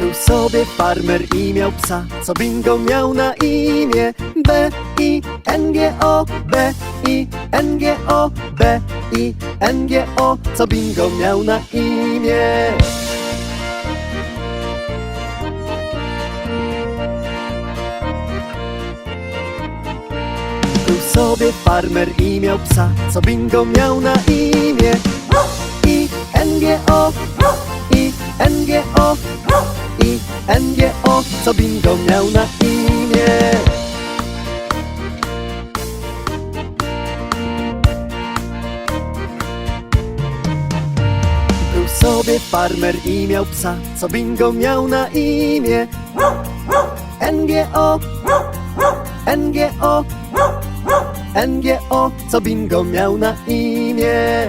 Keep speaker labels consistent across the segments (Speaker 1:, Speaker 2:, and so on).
Speaker 1: Był sobie farmer i miał psa, co bingo miał na imię B I N G O B I N G O B I N G O co bingo miał na imię sobie farmer i miał psa, co bingo miał na imię. I N G O I N G O I N G O co bingo miał na imię. Był sobie farmer i miał psa, co bingo miał na imię. N G O N G O N G O co bingo miał na imię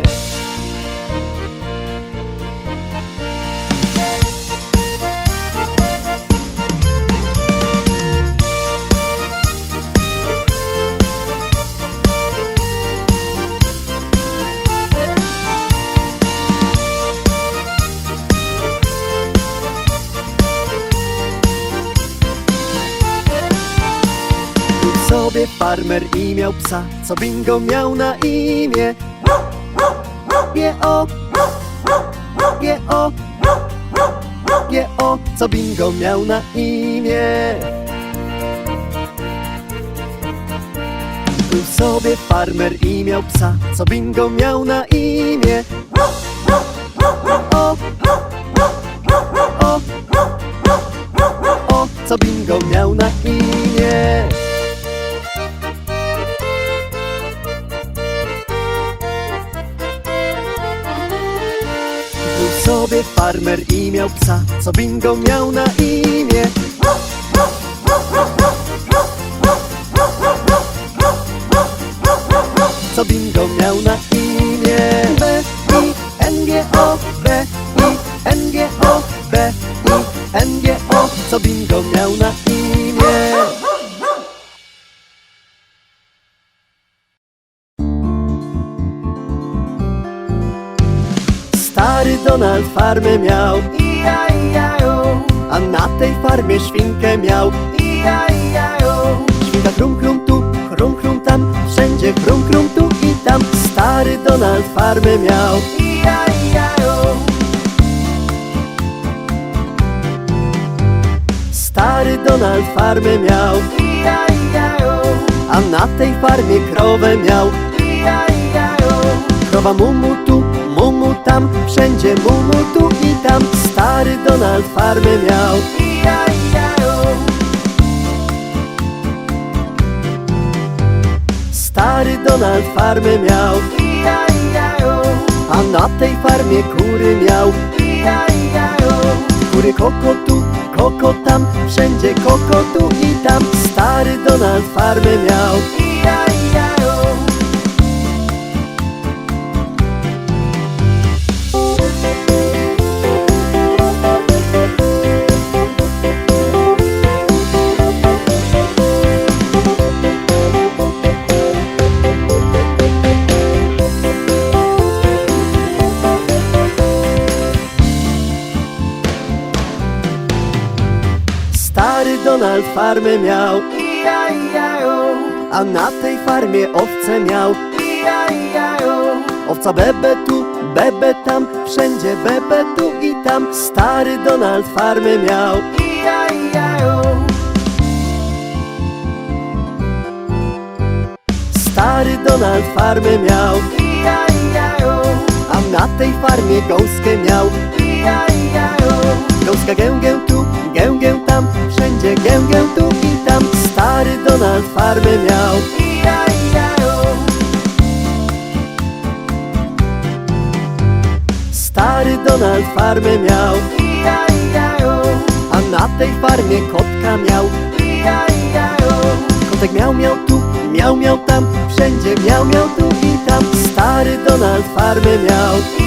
Speaker 1: sobie farmer i miał psa, co bingo miał na imię. G O G O G O co bingo miał na imię. Był sobie farmer i miał psa, co bingo miał na imię. O O O co bingo miał na imię sobie farmer i miał psa, co bingo miał na imię Stary Donald farmę miał
Speaker 2: I-ja-ja-o,
Speaker 1: A na tej farmie świnkę miał
Speaker 2: i-ja-ja-o,
Speaker 1: Świnka krum krum tu, krum krum tam Wszędzie krum krum tu i tam. Stary Donald farmę miał
Speaker 2: i-ja-ja-o,
Speaker 1: Stary Donald farmę miał
Speaker 2: i-ja-ja-o,
Speaker 1: A na tej farmie krowę miał
Speaker 2: i-ja-ja-o,
Speaker 1: Krowa mumu tu, tam Wszędzie mumu tu i tam. Stary Donald farmę miał. Stary Donald farmę miał. A na tej farmie kury miał. Kury koko tu, koko tam Wszędzie koko tu i tam. Stary Donald farmę miał Stary Donald farmę miał.
Speaker 2: I-ja-ja-o,
Speaker 1: A na tej farmie owce miał.
Speaker 2: I-ja-ja-o,
Speaker 1: Owca bebe tu, bebe tam Wszędzie bebe tu i tam. Stary Donald farmę miał.
Speaker 2: I-ja-ja-o,
Speaker 1: Stary Donald farmę miał.
Speaker 2: I-ja-ja-o,
Speaker 1: A na tej farmie gąskę miał.
Speaker 2: I-ja-ja-o,
Speaker 1: Gąska gęgę gęgę tu i tam Stary Donald farmę miał. Stary Donald farmę miał.
Speaker 2: I-ja-ja-o,
Speaker 1: A na tej farmie kotka miał.
Speaker 2: I-ja-ja-o,
Speaker 1: Kotek miał, miał tu, miał, miał tam Wszędzie miał, miał tu i tam. Stary Donald farmę miał